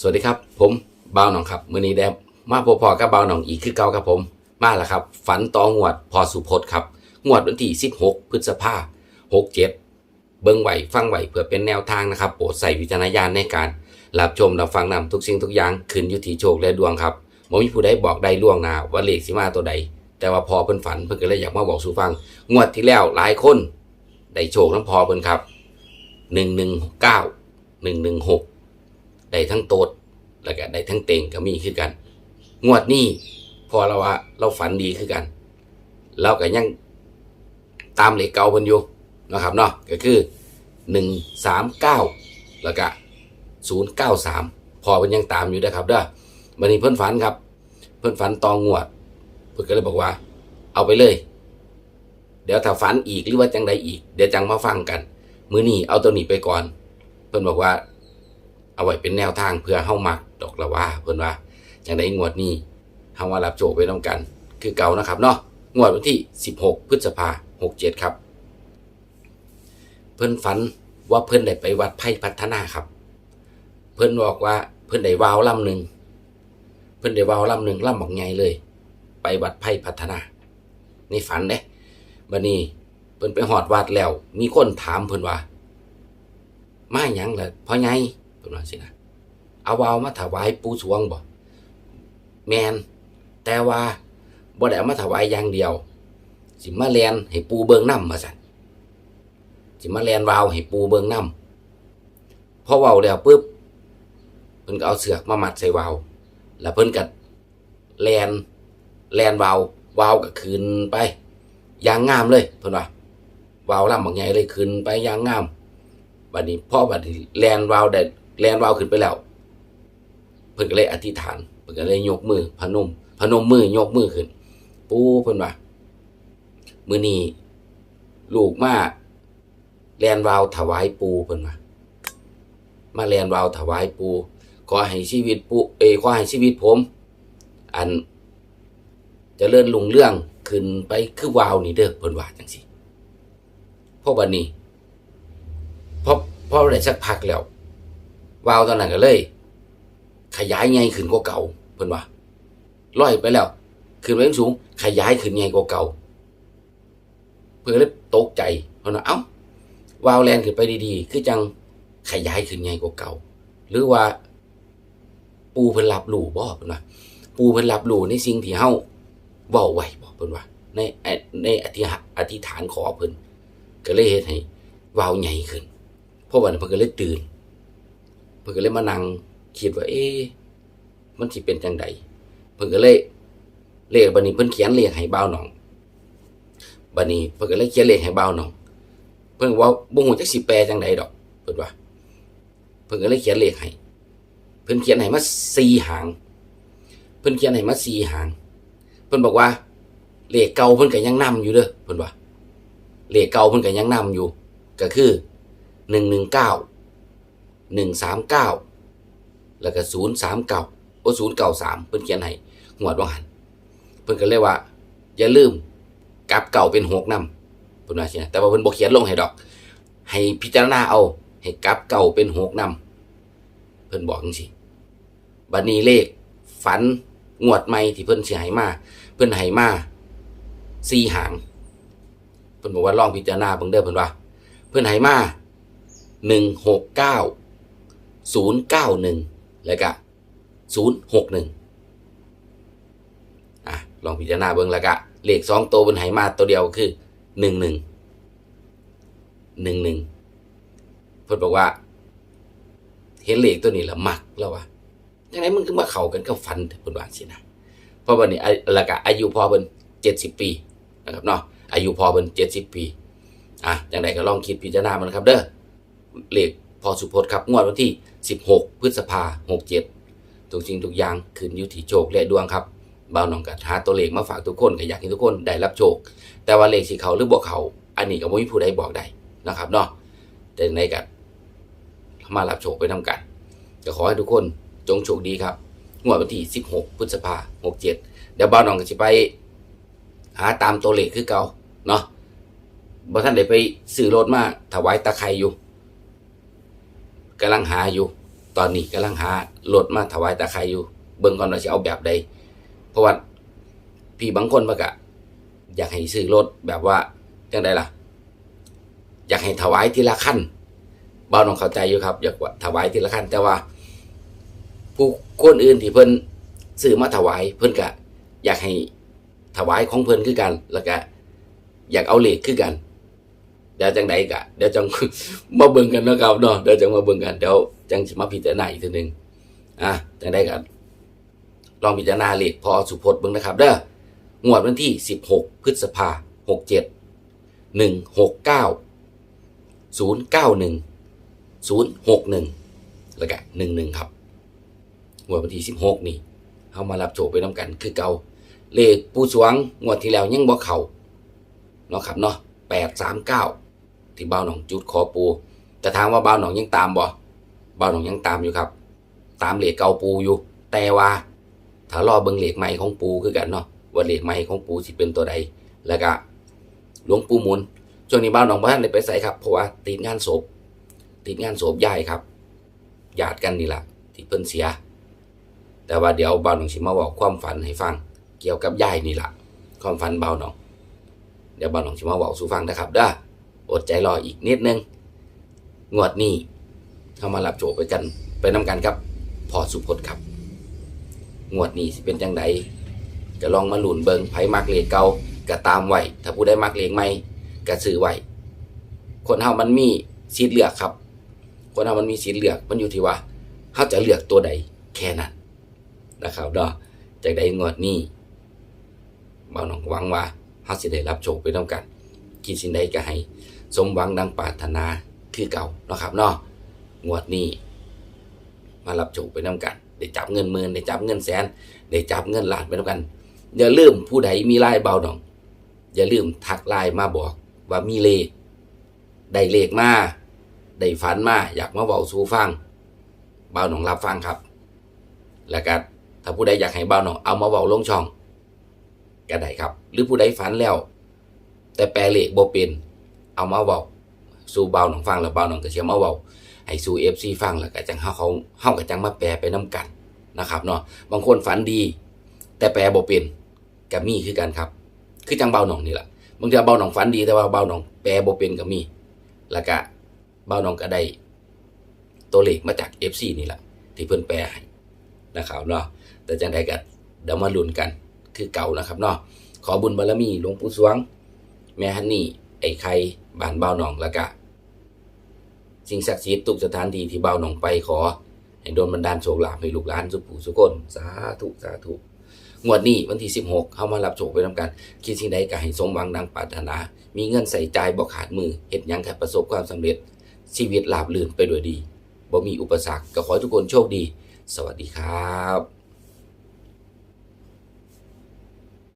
สวัสดีครับ ผมบ่าวหนองครับมื้อนี้ได้มาพบพอกับบ่าวหนองอีกคือเก่าครับผม มาแล้วครับ ฝันต่องวดพอสุพจน์ครับ งวดวันที่ 16 พฤษภา67เจ็ดเบิ่งไหวฟังไหวเพื่อเป็นแนวทางนะครับโปรดใส่วิจารณญาณในการรับชมรับฟังนำทุกสิ่งทุกอย่างขึ้นอยู่ที่โชคและดวงครับบ่มีผู้ใดบอกได้ล่วงหน้าว่าเลขสิมาตัวใด แต่ว่าพอเพิ่นฝันเพิ่นก็เลยอยากมาบอกสู่ฟัง งวดที่แล้วหลายคนได้โชคน้ำพอเพิ่นครับ119 116 ได้ทั้งโตดแล้วก็ได้ทั้งเต็งก็มีคือกัน งวดนี้พอเราว่าเราฝันดีคือกัน เราก็ยังตามเลขเก่าเพิ่นอยู่นะครับเนาะก็คือหนึ่งสามเก้าแล้วก็ศูนย์เก้าสามพอเพิ่นยังตามอยู่นะครับเด้อวันนี้เพิ่นฝันครับ เพิ่นฝันตองงวด เพิ่นก็เลยบอกว่า เอาไปเลย เดี๋ยวถ้าฝันอีกหรือว่าจังใดอีก เดี๋ยวจังมาฟังกัน มื้อนี้เอาตัวนี้ไปก่อน เพิ่นบอกว่า เอาไว้เป็นแนวทางเพื่อเฮามักดอกละว่าเพิ่อนว่าจังไดงวดนี้เฮามารับโจกไปนํกัน คือเก่านะครับเนาะงวดวันที่ 16 พฤษภา67ครับ เพิ่อนฝันว่าเพิ่อนได้ไปวัดไผ่พัฒนาครับ เพิ่อนบอกว่าเพิ่อนได้วาวลำหนึ่งเพิ่อนได้วาวลำหนึ่งลำบอกใหญ่เลย ไปวัดไผ่พัฒนาในฝันเด้บัดนี้เพิ่นไปหอดวัดแล้ว มีคนถามเพิ่นว่า มาหยังล่ะพ่อใหญ่ เพิ่นว่าสินะเอาวาวมาถวายปู่สวงบ่แมนแต่ว่าบ่ได้เอามาถวายอย่างเดียว สิมาแลนให้ปู่เบิงน้ำว่าซั่นสิมาแลนวาวให้ปู่เบิงน้ำพอว้าแล้วปึ๊บเพิ่นก็เอาเสือกมามัดใส่วาว แล้วเพิ่นก็แลนแลนวาววาวก็ขึ้นไปยางงามเลยเพิ่นว่าวาวลำบักใหญ่เลยขึ้นไปยางงามบัดนี้พ่อบัดนี้แลนวาวได้ แลนวาวขึ้นไปแล้ว เพิ่นก็เลยอธิษฐาน เพิ่นก็เลยยกมือ พนม พนมมือยกมือขึ้น ปูเพิ่นว่ามือนี้ลูกมาแลนวาวถวายปูเพิ่นว่ามาแลนวาวถวายปูขอให้ชีวิตปูเอขอให้ชีวิตผม อันจะเลื่อนลุงเรื่องขึ้นไปคือวาวนี่เด้อเพิ่นว่าจังซี่อบัดนี้พอพอได้สักพักแล้ว วาวตอนนั้นก็เลย ขยายใหญ่ขึ้นกว่าเก่าเพิ่นว่าลอยไปแล้ว ขึ้นไปสูง ขยายขึ้นใหญ่กว่าเก่า เพิ่นเลยตกใจเพิ่นว่าเอ้าวาวแลนขึ้นไปดีๆ คือจังขยายขึ้นใหญ่กว่าเก่า หรือว่า ปูเพิ่นรับรู้บ่เพิ่นว่าปูเพิ่นรับรู้ในสิ่งที่เฮาเว้าไว้บ่เพิ่นว่าในในอธิษฐานอธิษฐานขอเพิ่นก็เลยเฮ็ดให้วาวใหญ่ขึ้นเพราะวันนั้นเพิ่นก็เลยตื่น พิ่นก็เลยมานั่งคิดว่า เอ๊ะมันสิเป็นจังใดเพิ่นก็เลยเลขบัดนี้เพิ่นเขียนเลขให้บ่าวหนองบัดนี้เพิ่นก็เลยเขียนเลขให้บ่าวหนองเพิ่นว่าบ่ฮู้จักสิแปลจังใดดอกเพิ่นว่า เพิ่นก็เลยเขียนเลขให้เพิ่นเขียนให้มาสี่หาง เพิ่นเขียนให้มาสี่หาง เพิ่นบอกว่าเลขเก่าเพิ่นก็ยังนํอยู่เด้อเพิ่นว่าเลขเก่าเพิ่นก็ยังนํอยู่ ก็คือหนึ่ง หนึ่งสามเก้าแล้วก็ศูนย์สามเก้าโอ้ศูนย์เก้าสามเพิ่นเขียนให้หวดว่าหันเพิ่นก็เลยว่า อย่าลืมกลับเก่าเป็นหกนำเพิ่นว่าสินะแต่ว่าเพิ่นบ่เขียนลงให้ดอก ให้พิจารณาเอาให้กลับเก่าเป็นหกนำเพิ่นบอกจังซี่บัดนี้เลขฝันงวดใหม่ที่เพิ่นสิให้มาเพิ่นให้มาสี่หางเพิ่นบอกว่าลองพิจารณาเบิ่งเด้อเพิ่นว่า เพิ่นให้มาหนึ่งหกเก้า ศูนย์เก้าหนึ่งแล้วก็ศูนย์หกหนึ่งอะลองพิจารณาเบิ่งแล้วก็เลขสองตัวเพิ่นให้มาตัวเดียวคือหนึ่งหนึ่งหนึ่งหนึ่งเพิ่นบอกว่า เห็นเลขตัวนี้แล้วมักแล้วว่าจังไดมันคือมาเข้ากันกับฟันเพิ่นว่าสินะเพราะวันนี้แล้วก็อายุพอเพิ่นเจ็ดสิบปีนะครับเนาะอายุพอเพิ่นเจ็ดสิบปีอะอย่างไรก็ลองคิดพิจารณามันครับเด้อเลข อสุพจน์ครับงวดวันที่ 16 พฤษภา67ทุกสิ่งทุกอย่างขึ้นอยู่ที่โชคและดวงครับบ่าวน้องกัหาตัวเลขมาฝากทุกคนก็อยากให้ทุกคนได้รับโชค แต่ว่าเลขสิเขาหรือบ่เขาอันนี้ก็บ่มีผู้ใดบอกได้นะครับเนาะแต่ในกันมารับโชคไปทำกันก็ขอให้ทุกคนจงโชคดีครับงวดวันที่ 16 พฤษภา67เดี๋ยวบ่าวน้องก็สิไป หาตามตัวเลขคือเก่าเนาะบ่ท่านได้ไปซื้อรถมาถวายตะไคร่อยู่ กำลังหาอยู่ ตอนนี้กำลังหารถมาถวายตาไครอยู่ เบิ่งก่อนว่าจะเอาแบบใด เพราะว่าพี่บางคนมันก็อยากให้ซื้อรถแบบว่าจังไดล่ะ อยากให้ถวายทีละขั้นเบาน้องเข้าใจอยู่ครับ อยากว่าถวายทีละขั้น แต่ว่า ผู้คนอื่นที่เพิ่นซื้อมาถวาย เพิ่นก็อยากให้ถวายของเพิ่นคือกัน แล้วก็อยากเอาเลขคือกัน เดี๋ยวจังใดกะเดี๋ยวจังมาเบิ่งกันนะครับเนาะเดี๋ยวจังมาเบิ่งกันเดี๋ยวจังสิมาพิจารณาอีกทีหนึงอะจังใดกันลองพิจารณาเลขพอสุพจน์เบิ่งนะครับ เด้องวดวันที่ 16 พฤษภา67 169 091 061แล้วก็11ครับงวดวันที่16นี่เฮามารับโชคไปนํกันคือเก่าเลขปูสวงงวดที่แล้วยังบ่เข้าเนาะครับเนาะ839 ที่บ้าหนองจุดขอปู แต่ถามว่าบ้าหนองยังตามบ่บ้าหนองยังตามอยู่ครับ ตามเหล็กเก่าปูอยู่ แต่ว่าถ้ารอเบิ่งเหล็กใหม่ของปูคือกันเนาะว่าเหล็กใหม่ของปูสิเป็นตัวใด แล้วก็หลวงปู่มุนช่วงนี้บ้าหนองบ้านได้ไปใส่ครับเพราะว่าติดงานศพติดงานศพยายครับญาติกันนี่แหละที่เพิ่นเสีย แต่ว่าเดี๋ยวบ้าหนองสิมาบอกความฝันให้ฟัง เกี่ยวกับยายนี่แหละความฝันบ้าหนองเดี๋ยวบ้าวหนองสิมาบอกสู่ฟังนะครับเด้อ อดใจรออีกนิดนึง งวดนี้เข้ามารับโจทย์ไปกัน ไปนำกันครับ พอสุพจน์ครับ งวดนี้สิเป็นจังไดจะลองมาหลุนเบิงไผมักเลขเก่าก็ตามไหวถ้าผู้ใดมักเลขใหม่ก็ซื้อไหวคนเฮามันมีสิทธิ์เลือกครับ คนเฮามันมีสิทธิ์เลือกมันอยู่ที่ว่าเฮาจะเลือกตัวใดแค่นั้นนะครับเนาะจากใดงวดนี้บ่าวน้องหวังว่าเฮาสิได้รับโชคไปนำกันคิดสิ่งใดก็ให้ สมหวังดังปรารถนาคือเก่าเนาะครับเนาะงวดนี้ มารับโชคไปน้ำกันได้จับเงินหมื่นได้จับเงินแสนได้จับเงินล้านไปน้ำกัน อย่าลืมผู้ใดมีไลน์เบาหนอง อย่าลืมทักไลน์มาบอกว่ามีเลขได้เลขมาได้ฝันมาอยากมาเบาสู่ฟังเบาหนองรับฟังครับ แล้วก็ถ้าผู้ใดอยากให้เบาหนองเอามาเบาลงช่องก็ได้ครับ หรือผู้ใดฝันแล้ว แต่แปลเลขบ่เป็น เอามาเว้าสู่เบาหนองฟังแล้วเบาหนองก็เชื่อมาเว้าให้สู่ FC ฟังแล้วก็จังเฮาเขาเฮาก็จังมาแปลไปนํกันนะครับเนาะบางคนฝันดี แต่แปลบ่เป็นก็มีคือกันครับ คือจังเบาหนองนี่แหละบางทีเบาหนองฝันดีแต่ว่าเบาหนองแปลบ่เป็นก็มี แล้วก็เบาหนองก็ได้ตัวเลขมาจาก FC นี่แหละที่เพิ่นแปลให้นะครับเนาะแต่จังใดก็เดี๋ยวมาลุ้นกันคือเก่านะครับเนาะขอบุญบารมีหลวงปู่สวง แม่ฮันนี่ ไอ้ไข่บ้านเบ้าหนองแล้วก็สิ่งศักดิ์สิทธิ์ทุกสถานที่ที่เบ้าหนองไปขอ ให้โดนบันดาลโชคลาภให้ลูกหลานสุขผู้สุคนสาธุสาธุงวดนี้วันที่ 16เข้ามารับโชคไปทำกันคิดสิ่งใดก็ให้สมหวังดังปรารถนา มีเงินใส่ใจบ่ขาดมือเฮ็ดยังแค่ประสบความสำเร็จ ชีวิตราบรื่นไปด้วยดีบ่มีอุปสรรคก็ขอทุกคนโชคดี สวัสดีครับ